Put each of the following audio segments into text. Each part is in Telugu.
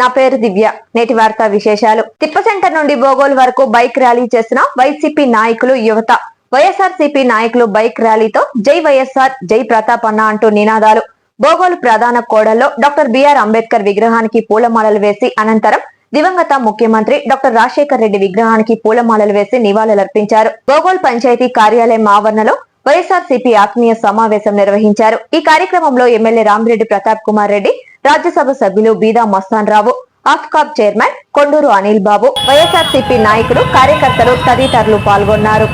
నా పేరు దివ్య. నేటి వార్తా విశేషాలు. తిప్ప సెంటర్ నుండి బోగోల్ వరకు బైక్ ర్యాలీ చేసిన వైసీపీ నాయకులు యువత. వైఎస్ఆర్ సిపి నాయకులు బైక్ ర్యాలీతో జై వైఎస్ఆర్ జై ప్రతాప్ అన్న అంటూ నినాదాలు. బోగోలు ప్రధాన కోడల్లో డాక్టర్ బిఆర్ అంబేద్కర్ విగ్రహానికి పూలమాలలు వేసి అనంతరం దివంగత ముఖ్యమంత్రి డాక్టర్ రాజశేఖర్ రెడ్డి విగ్రహానికి పూలమాలలు వేసి నివాళులర్పించారు. బోగోల్ పంచాయతీ కార్యాలయం ఆవరణలో వైఎస్ఆర్ సిపి ఆత్మీయ సమావేశం నిర్వహించారు. ఈ కార్యక్రమంలో ఎమ్మెల్యే రామిరెడ్డి ప్రతాప్ కుమార్ రెడ్డి రాజ్యసభ సభ్యులు బీదా మస్తాన్ రావు ఆఫ్కాబ్ చైర్మన్ కొండూరు అనిల్ బాబు వైఎస్ఆర్ సిపి నాయకులు కార్యకర్తలు తదితరులు పాల్గొన్నారు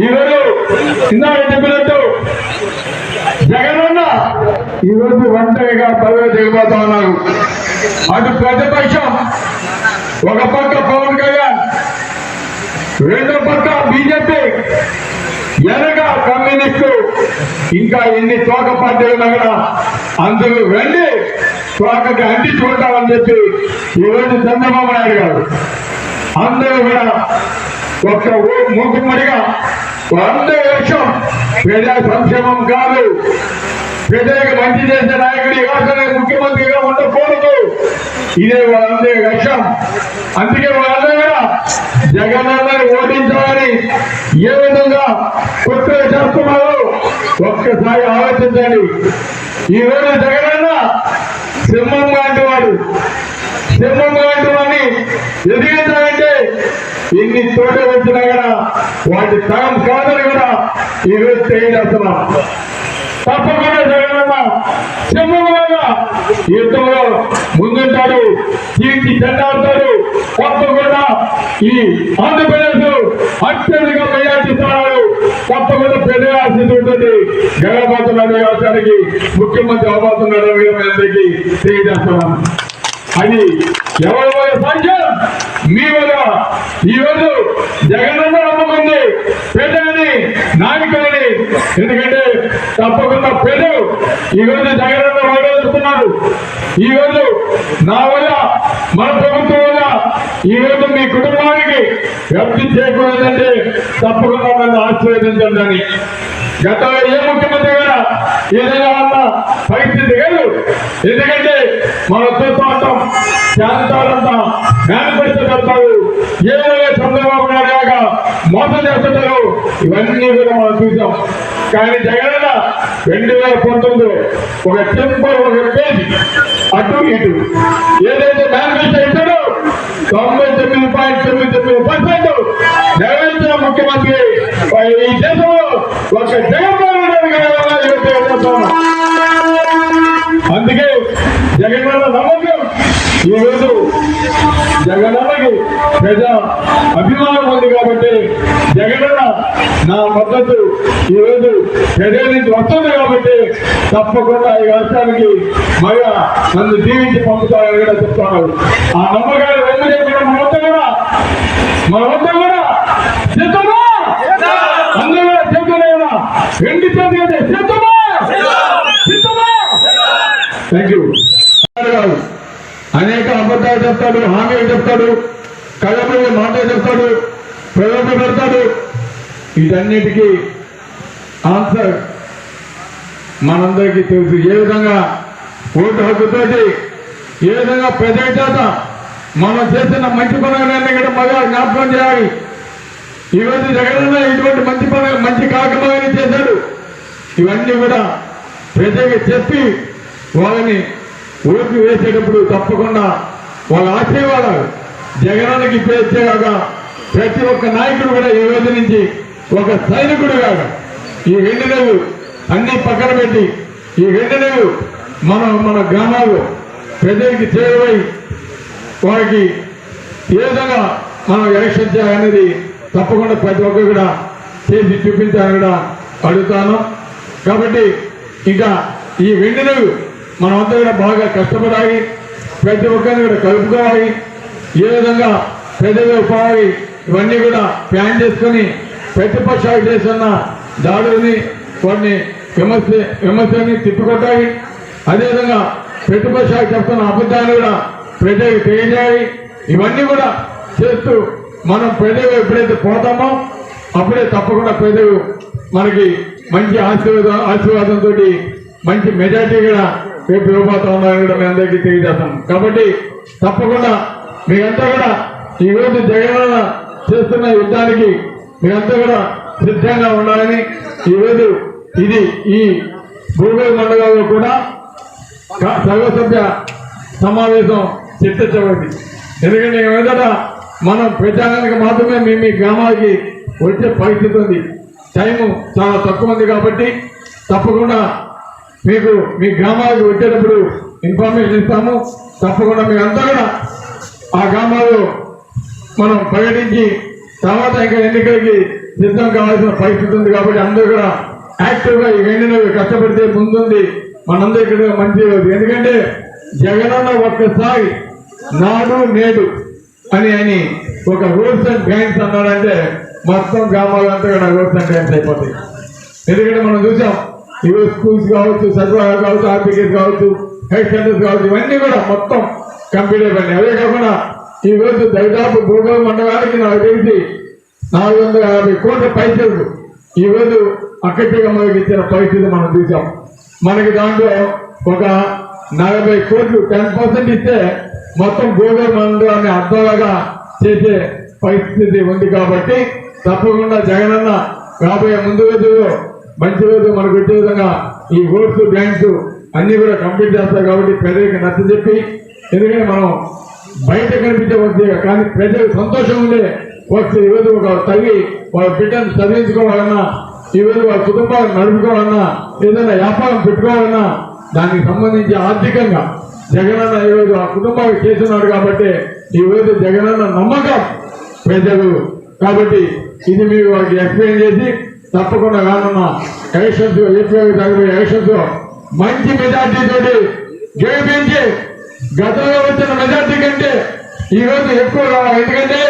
ఈరోజు ఇందాక చెప్పినట్టు జగనన్న ఈరోజు ఒంటరిగా పదవి దిగబోతా ఉన్నారు అటు ప్రతిపక్షం ఒక పక్క పవన్ కళ్యాణ్ రెండో పక్క బీజేపీ వెనక కమ్యూనిస్టు ఇంకా ఎన్ని తోక పార్టీలు ఉన్నా కూడా అందరూ రండి తోకకి అంటించుకుంటామని చెప్పి ఈరోజు చంద్రబాబు నాయుడు గారు అందరూ కూడా ఒక్క ఊ- మూకుమ్మడిగా అందరి లక్ష్యం ప్రజా సంక్షేమం కాదు. ప్రజలకు మంచి చేసే నాయకుడు ఈ ముఖ్యమంత్రిగా ఉండకూడదు ఇదే వాళ్ళందరి లక్ష్యం. అందుకే వాళ్ళందరూ కూడా జగనన్నని ఓడించాలని ఏ విధంగా కొత్త చేస్తున్నారో ఒక్కసారి ఆలోచించండి. ఈ రోజు అన్న సింహం లాంటి వాడు. సింహం లాంటి వాడిని ఎదిగించాలంటే ఎన్ని తోట వచ్చినా కూడా వాటి తరం కాదని కూడా ఈరోజు తెలియజేస్తున్నాం. తప్పకుండా జగనన్న సింహంలాగా యుద్ధంలో ముందుంటాడు కీర్తి చెందాడుతాడు తప్పకుండా ఈ ఆంధ్రప్రదేశ్ అత్యధిక మెజార్టీ స్థానాలు తప్పకుండా ప్రజాశీతి ఉంటుంది గెలబోతున్న వ్యవసాయానికి ముఖ్యమంత్రి అవబోతున్నాడు అందరికీ తెలియజేస్తున్నాను అది ఎవరి వల్ల సాధ్యం మీ వల్ల. ఈరోజు జగనన్న నమ్ముకుంది. ప్రజలని నాయకులని ఎందుకంటే తప్పకుండా ప్రజలు ఈరోజు జగనన్న ఓడేస్తున్నారు ఈరోజు నా వల్ల మన ప్రభుత్వం వల్ల ఈరోజు మీ కుటుంబానికి వ్యక్తి చేయకూడదంటే తప్పకుండా నన్ను ఆశీర్వదించండి అని. గతంలో ఏ ముఖ్యమంత్రి కూడా పరిస్థితి లేదు. ఎందుకంటే మనం చూస్తూ ఉంటాం ప్రాంతాలంతా మేనిఫెస్టో పెడతారు ఏ చంద్రబాబు నాయుడు లాగా మోసం చేస్తుంటారు ఇవన్నీ కూడా మనం చూసాం కానీ జగన్ రెండు వేల పంతొమ్మిది ఒక టెంపర్ ఒక పేజ్ అటు ఇటు ఏదైతే మేనిఫెస్టో ఇచ్చారో తొంభై తొమ్మిది పాయింట్ తొమ్మిది తొమ్మిది పర్సెంట్ నెరవేర్చిన ముఖ్యమంత్రి ఈ దేశంలో ప్రజా అభిమానం ఉంది కాబట్టి జగనన్న నా మద్దతు ఈరోజు ప్రజల నుంచి వస్తుంది కాబట్టి తప్పకుండా ఈ రాష్ట్రానికి మళ్ళా నన్ను జీవించి పంపుతారని కూడా చెప్తాను. ఆ నమ్మకాలు రెండు చెప్పిన వద్ద కూడా మన వద్ద కూడా సిద్ధమా అందరూ కూడా చెప్తున్నారా రెండు చేతులు సిద్ధమా సిద్ధమా థ్యాంక్ యూ అనేక అబద్ధాలు చెప్తాడు హామీలు చెప్తాడు. కళ్ళపై మాట చెప్తాడు ప్రయోగ పెడతాడు. వీటన్నిటికీ ఆన్సర్ మనందరికీ తెలుసు. ఏ విధంగా ఓటు హక్కుతోటి ఏ విధంగా ప్రజల చేత మనం చేసిన మంచి పనులన్నీ కూడా మగా జ్ఞాపకం చేయాలి. ఈరోజు జగనన్న ఇటువంటి మంచి పని మంచి కార్యక్రమాన్ని చేశాడు. ఇవన్నీ కూడా ప్రజలకు చెప్పి వాళ్ళని ఓట్లు వేసేటప్పుడు తప్పకుండా వాళ్ళ ఆశీర్వాదాలు జగనానికి ఇచ్చేగా ప్రతి ఒక్క నాయకుడు కూడా ఈ రోజు నుంచి ఒక సైనికుడుగా ఈ రెండు నెలలు అన్ని పక్కన పెట్టి ఈ రెండు నెలలు మన మన గ్రామాలు ప్రజలకి చేరువై వారికి ఏ విధంగా మనం ఎలక్షన్ చేయాలనేది తప్పకుండా ప్రతి ఒక్కరు కూడా చేసి చూపించాలని కూడా అడుగుతాను. కాబట్టి ఇంకా ఈ వెండినవి మనమంతా కూడా బాగా కష్టపడాలి. ప్రతి ఒక్కరిని కూడా కలుపుకోవాలి. ఏ విధంగా పెదవి ఉపాధి ఇవన్నీ కూడా ప్లాన్ చేసుకొని ప్రతిపక్షాలు చేస్తున్న దాడులని వాటిని విమర్శ విమర్శని తిప్పికొట్టాలి అదేవిధంగా ప్రతిపక్షాలు చెప్తున్న అబద్ధాన్ని కూడా ప్రజలకు తెలియజేయాలి. ఇవన్నీ కూడా చేస్తూ మనం ప్రజలు ఎప్పుడైతే పోతామో అప్పుడే తప్పకుండా ప్రజలు మనకి మంచి ఆశీర్వాదం ఆశీర్వాదంతో మంచి మెజార్టీ కూడా రేపు ఇవ్వబోతా ఉన్నారని కూడా మీ అందరికీ తెలియజేస్తాం. కాబట్టి తప్పకుండా మీరంతా కూడా ఈ రోజు జగన్ చేస్తున్న యుద్ధానికి మీరంతా కూడా సిద్ధంగా ఉండాలని ఈ రోజు ఇది ఈ భూగోళ మండలంలో కూడా సర్వసభ్య సమావేశం చర్చించబడింది. ఎందుకంటే మొదట మనం ప్రచారానికి మాత్రమే మేము మీ గ్రామాలకి వచ్చే పరిస్థితి ఉంది. టైము చాలా తక్కువ ఉంది కాబట్టి తప్పకుండా మీకు మీ గ్రామాలకు వచ్చేటప్పుడు ఇన్ఫర్మేషన్ ఇస్తాము. తప్పకుండా మీ అంతా కూడా ఆ గ్రామాల్లో మనం పర్యటించి తర్వాత ఇంకా ఎన్నికలకి సిద్ధం కావాల్సిన పరిస్థితి ఉంది కాబట్టి అందరూ కూడా యాక్టివ్గా ఈ రెండు నెలలు కష్టపడితే ముందుంది. మనందరికీ ఇక్కడ మంచి ఎందుకంటే జగనన్న ఒక్కసారి నాడు నేడు అని అని ఒక రూల్స్ అండ్ గ్రాంట్స్ అన్నాడంటే మొత్తం గ్రామాలంతా కూడా రూల్స్ అండ్ గ్రాంట్స్ అయిపోతాయి. ఎందుకంటే మనం చూసాం ఈరోజు స్కూల్స్ కావచ్చు సచివాలయాలు కావచ్చు ఆర్బికేస్ కావచ్చు హెల్త్ సెంటర్స్ కావచ్చు ఇవన్నీ కూడా మొత్తం కంప్లీట్ అయిపోయినాయి అదే కాకుండా ఈ రోజు దరిదాపు భూగోళ మండలానికి నాకు తెలిసి నాలుగు వందల యాభై కోట్ల పైసలు ఈ రోజు అక్కడిగా మనకి ఇచ్చిన పరిస్థితి మనం చూసాం మనకి దాంట్లో ఒక నలభై కోట్లు టెన్ పర్సెంట్ ఇస్తే మొత్తం భూగోళ మండలాన్ని అర్థంలాగా చేసే పరిస్థితి ఉంది కాబట్టి తప్పకుండా జగనన్న రాబోయే ముందు రోజుల్లో మంచి రోజు మనకు వచ్చే విధంగా ఈ ఓట్స్ బ్యాంక్స్ అన్ని కూడా కంప్లీట్ చేస్తారు కాబట్టి ప్రజలకు నచ్చ చెప్పి ఎందుకంటే మనం బయట కనిపించే వస్తే కానీ ప్రజలు సంతోషం ఉండే వస్తే ఈరోజు ఒక తల్లి వాళ్ళ బిడ్డను చదివించుకోవాలన్నా ఈరోజు వాళ్ళ కుటుంబాలను నడుపుకోవాలన్నా ఏదైనా వ్యాపారం పెట్టుకోవాలన్నా దానికి సంబంధించి ఆర్థికంగా జగనన్న ఈరోజు ఆ కుటుంబానికి చేస్తున్నాడు కాబట్టి ఈరోజు జగనన్న నమ్మకం ప్రజలు. కాబట్టి ఇది మీరు వాళ్ళకి ఎక్స్ప్లెయిన్ చేసి తప్పకుండా రానున్న ఎలక్షన్స్ ఏపీ జరగబోయే ఎలక్షన్స్ మంచి మెజార్టీ తోటి గెలిపించి గతంలో వచ్చిన మెజార్టీ కంటే ఈ రోజు ఎక్కువ రావాలి. ఎందుకంటే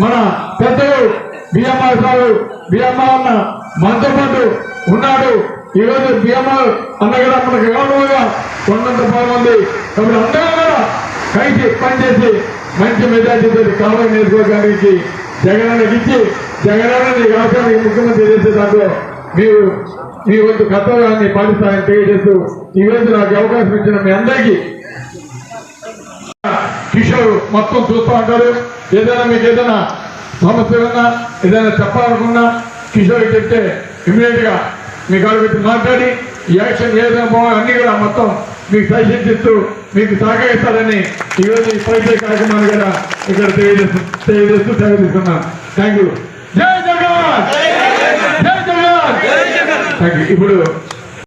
మన పెద్దలు బిఎంఆర్ సారు బిఎంఆర్ అన్న మనతో పాటు ఉన్నాడు. ఈ రోజు బిఎంఆర్ అన్న కూడా మనకు గౌరవంగా కొండంత బాగుంది కాబట్టి అందరూ కూడా కలిసి పనిచేసి మంచి మెజార్టీతో కావాలి నియోజకవర్గానికి జగనానికి ఇచ్చి జగనాన్ని రాష్ట్రానికి ముఖ్యమంత్రి చేసే దాంట్లో మీరు మీ వంతు కర్తవ్యాన్ని పాటిస్తారని తెలియజేస్తూ ఈ రోజు నాకు అవకాశం ఇచ్చిన మీ అందరికీ కిషోర్ మొత్తం చూస్తూ ఉంటారు. ఏదైనా మీకు ఏదైనా సమస్య ఉన్నా ఏదైనా చెప్పాలనుకున్నా కిషోర్ చెప్తే ఇమీడియట్గా మీ కాళ్ళు మాట్లాడి యాక్షన్ ఏదైనా పోవాలి అన్ని కూడా మొత్తం మీకు సజెషన్ మీకు సహకరిస్తారని ఈరోజు ఈ పరిచయ కార్యక్రమాన్ని కూడా ఇక్కడ తెలియజేస్తూ తెలియజేస్తూ సహకరిస్తున్నాను thank you Jai Jagan Jai Jagan thank you ఇప్పుడు